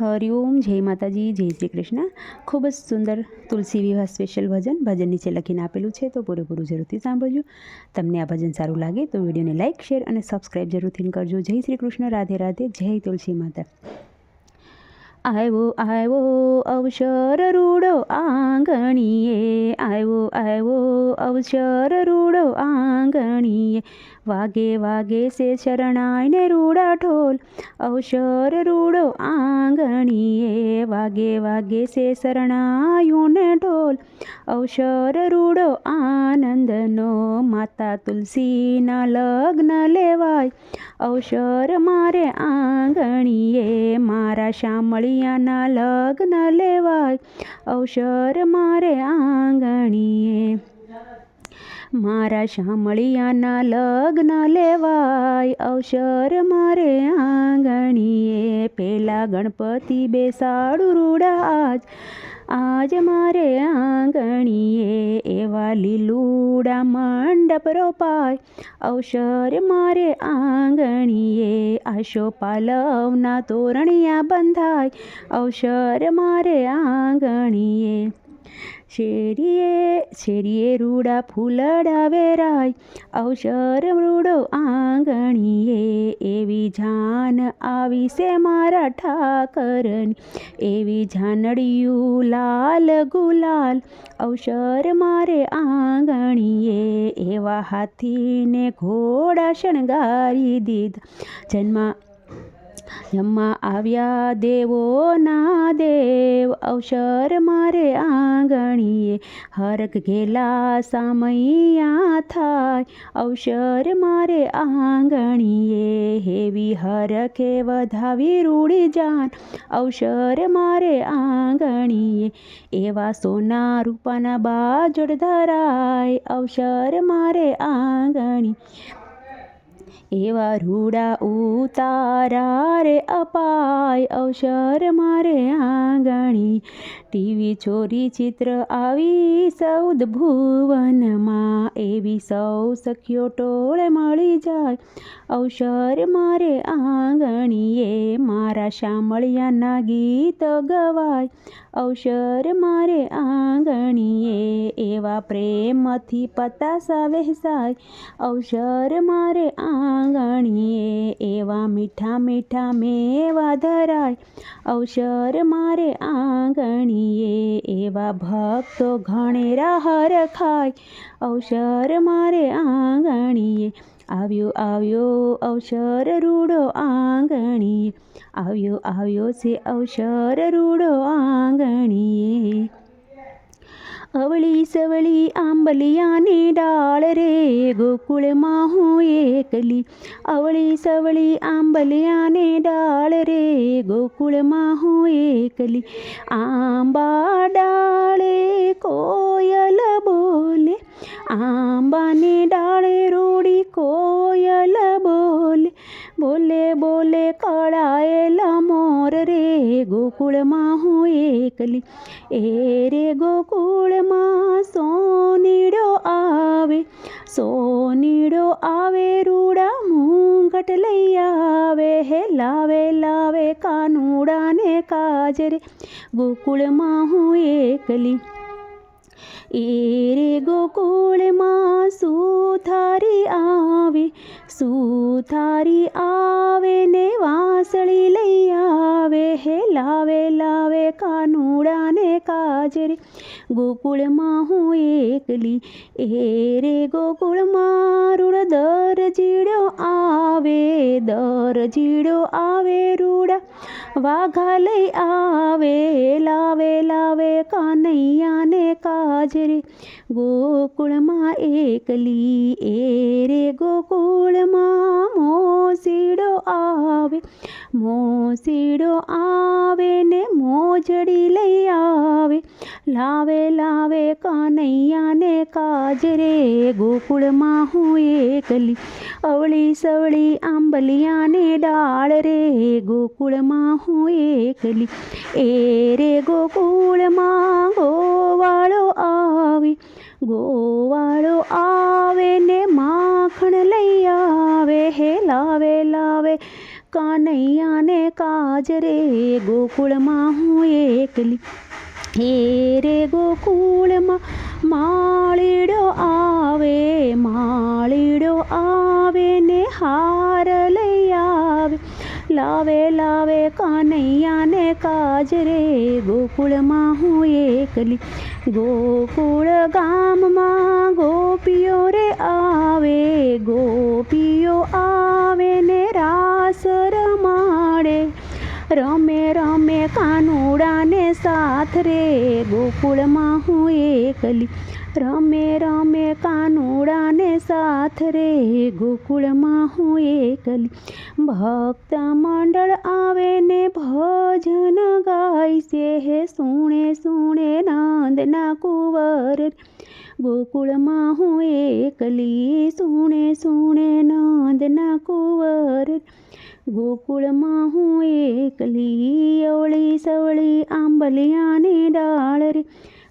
હરિઓમ, જય માતાજી, જય શ્રી કૃષ્ણ. ખૂબ જ સુંદર તુલસી વિવાહ સ્પેશિયલ ભજન ભજન નીચે લખીને આપેલું છે તો પૂરેપૂરું જરૂરથી સાંભળજો. તમને આ ભજન સારું લાગે તો વિડીયોને લાઇક શેર અને સબસ્ક્રાઈબ જરૂરથી કરજો. જય શ્રી કૃષ્ણ, રાધે રાધે, જય તુલસી માતા. આવ્યો આવ્યો અવસર રૂડો આંગણીએ આવ્યો આવ્યો અવસર રૂડો આંગણીએ. વાગે વાગે સે શરણાઈને રૂડા ઢોલ. અવસર રૂડો આંગણીએ. વાગે વાગે સે શરણાયુને ઢોલ. અવસર રૂડો આનંદનો માતા તુલસીના લગ્ન લેવાય. અવસર મારે આંગણીએ મારા શામળિયાના લગ્ન લેવાય. અવસર મારે આંગણીએ મારા શામળિયાના લગ્ન લેવાય, અવસર મારે આંગણીએ. પેલા ગણપતિ બેસાડું રૂડા આજ આજ મારે આંગણીએ. એવા લીલુડા મંડપ રોપાય, અવસર મારે આંગણીએ. આશો પાલવના તોરણિયા બંધાય, અવસર મારે આંગણીએ. શેરીએ શેરીએ રૂડા ફૂલડા વેરાય, અવસર રૂડો આંગણીએ, એવી જાન આવી છે મારા ઠાકરની, એવી જાનડિયું લાલ ગુલાલ, અવસર મારે આંગણીએ, એવા હાથીને ઘોડા શણગારી દીધા, જન્મા જમવા આવ્યા દેવો ના દેવ, અવસર મારે આંગણીએ. હરક ઘેલા સામૈયા થાય, અવસર મારે આંગણીએ. હેવી હરખે વધાવી રૂડી જાન, અવસર મારે આંગણીએ. એવા સોના રૂપાના બાજોડ ધરાય અવસર મારે આંગણી. એવા રૂડા ઉતારા રે અપાય અવસર મારે આંગણી. ટીવી ચોરી ચિત્ર આવી સૌદ ભુવનમાં. એવી સૌ સખીઓ ટોળે મળી જાય. અવસર મારે આંગણીએ, મારા શામળિયાના ગીત ગવાય. અવસર મારે આંગણીએ, એવા પ્રેમથી પતાસા વહેસાય. અવસર મારે આંગણીએ, એવા મીઠા મીઠા મેવા ધરાય. અવસર મારે આંગણીએ એવા ભક્તો ઘણેરા હર ખાય અવસર મારે આંગણીએ. આવ્યો આવ્યો અવસર રૂડો આંગણીએ. આવ્યો આવ્યો છે અવસર રૂડો આંગણીએ. અવળી સવળી આંબલિયાની ડાળ રે ગોકુળમાં હું એકલી અવળી સવળી આંબલિયાની ડાળ રે ગોકુળમાં હું એકલી આંબા ડાળે કોયલ બોલે બોલે કળાયેલા મોર રે, ગોકુળમાં હું એકલી. એ રે ગોકુળમાં સોનીડો આવે સોનીડો આવે, રૂડા મૂંગટ લઈ આવે. હે લાવે લાવે કાનુડાને કાજરે, ગોકુળમાં હું એકલી. એ રે ગોકુળમાં સુથારી આવે સુથારી આવે ને વાંસળી લઈ આવે હે લાવે લાવે કાનુડાને કાજરી ગોકુળમાં હું એકલી એ રે ગોકુળમાં રૂડ દર જીડો આવે દર જીડો આવે રૂડા વાઘા લઈ આવે, લાવે લાવે કાનૈયાને કાજરે. ગોકુળમાં એકલી એ રે, ગોકુળમાં મોસીડો આવે. મોસીડો આવે ને મોજડી લઈ આવે. લાવે લાવે કાનૈયાને કાજરે ગોકુળમાં હું એકલી. અવળી સવળી આંબલિયાને ડાળ રે, ગોકુળમાં હું એકલી. એ રે ગોકુળમાં ગોવાળો આવે ગોવાળો આવે ને માખણ લઈ આવે, હે લાવે લાવે કાનૈયાને કાજ રે, ગોકુળમાં હું એકલી. રે ગોકુળમાં માળીડો આવે માળીડો આવે ને આવે. લાવે લાવે કાનૈયાને કાજ રે, ગોકુળમાં હું એકલી. ગોકુળ ગામમાં ગોપીઓ રે આવે, ગોપીઓ આવે ને રાસ રમાડે. રમે રમે કાનુડાને સાથ રે ગોકુળમાં હું એકલી રમે રમે કાનુડાને સાથ રે ગોકુળમાં હું એકલી ભક્ત મંડળ આવે ને ભજન ગાય છે હે સુણે સુણે નંદના કુંવર ગોકુળમાં હું એકલી સુણે સુણે નંદના કુંવર ગોકુળમાં હું એકલી અવળી સવળી આંબલિયાની ડાળ રે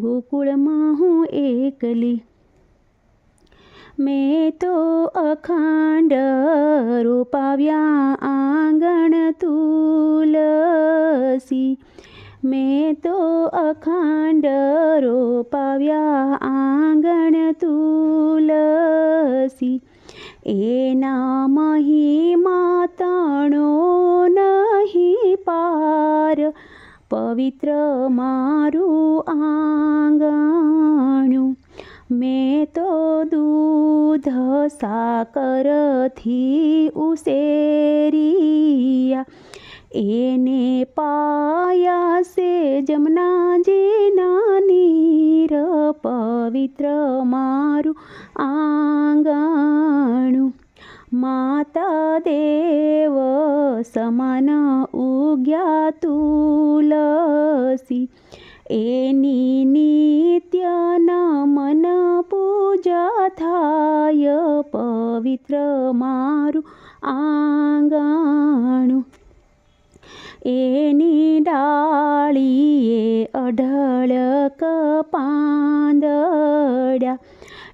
ગોકુળમાં હું એકલી મેં તો અખંડ રોપાવ્યા આંગણ તુલસી મેં તો અખંડ રોપાવ્યા આંગણ તુલસી એના મહિમા તણો નહીં પાર, પવિત્ર મારું આંગણું. મેં તો દૂધ સાકરથી ઉસેરિયા એને પાયા સે જમનાજીના નીર, પવિત્ર મારું આંગણું. માતા દેવ સમાન ઉગ્યા તુલસી. એની નિત્ય નમન પૂજા થાય પવિત્ર મારું આંગણું. એની ડાળીએ અઢળક પાંદડા.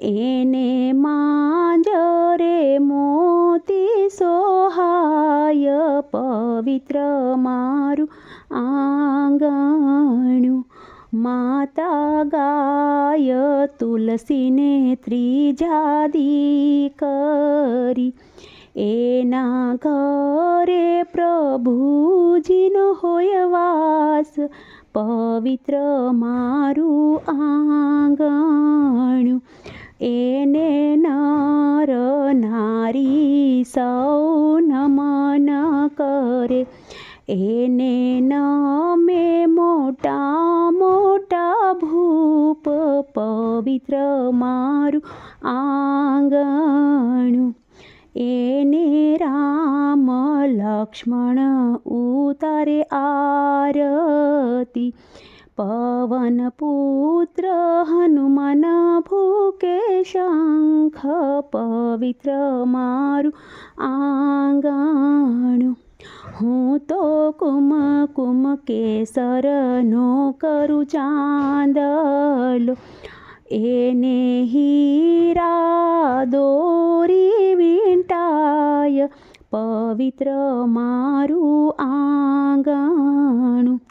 એને માંજરે મોતી સોહાય પવિત્ર મારું આંગણું માતા ગાય તુલસીને ત્રીજાદી કરી એના ઘરે પ્રભુજીનો હોય વાસ પવિત્ર મારું આંગણું એને નર નારી સૌ નમન કરે. એને નમે મોટા મોટા ભૂપ પવિત્ર મારું આંગણું. એને રામ લક્ષ્મણ ઉતારે આરતી. પવન પુત્ર હનુમાન ભૂકે શંખ પવિત્ર મારું આંગણું હું તો કુમ કુમ કેસરનો કરું ચાંદલો એને હીરા દોરી વીંટાય પવિત્ર મારું આંગણું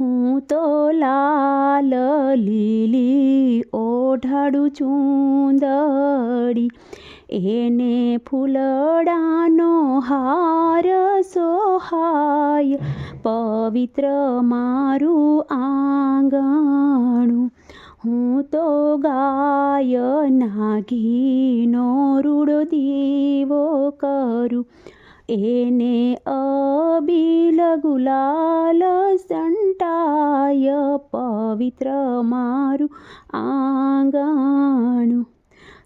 હું તો લાલ લીલી ઓઢાડું ચૂંદડી. એને ફૂલડાનો હાર સોહાય, પવિત્ર મારું આંગણું. હું તો ગાય નાગીનો રૂડો દીવો કરું એને અબીલ ગુલાલ સંટાય પવિત્ર મારું આંગણું.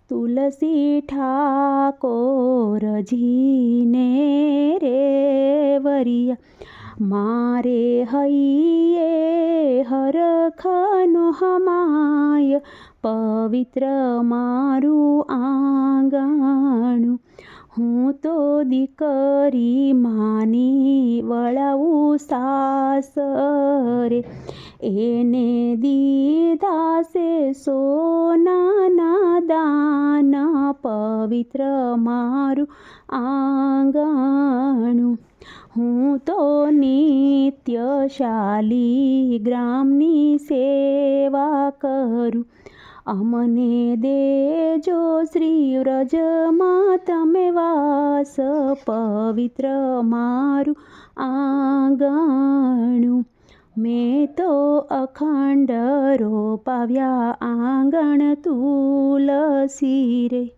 તુલસી ઠાકોરજીને રે વરિયા. મારે હૈયે હરખનો હમાય પવિત્ર મારું આંગણું. હું તો દીકરી માની વળાવું સાસરે. એને દીધા સોનાના દાન, પવિત્ર મારું આંગણું. હું તો નિત્યશાલી ગ્રામની સેવા કરું. અમને દેજો શ્રી વ્રજમાં તમે વાસ પવિત્ર મારું આંગણું. મેં તો અખંડ રોપાવ્યા આંગણ તુલસી રે.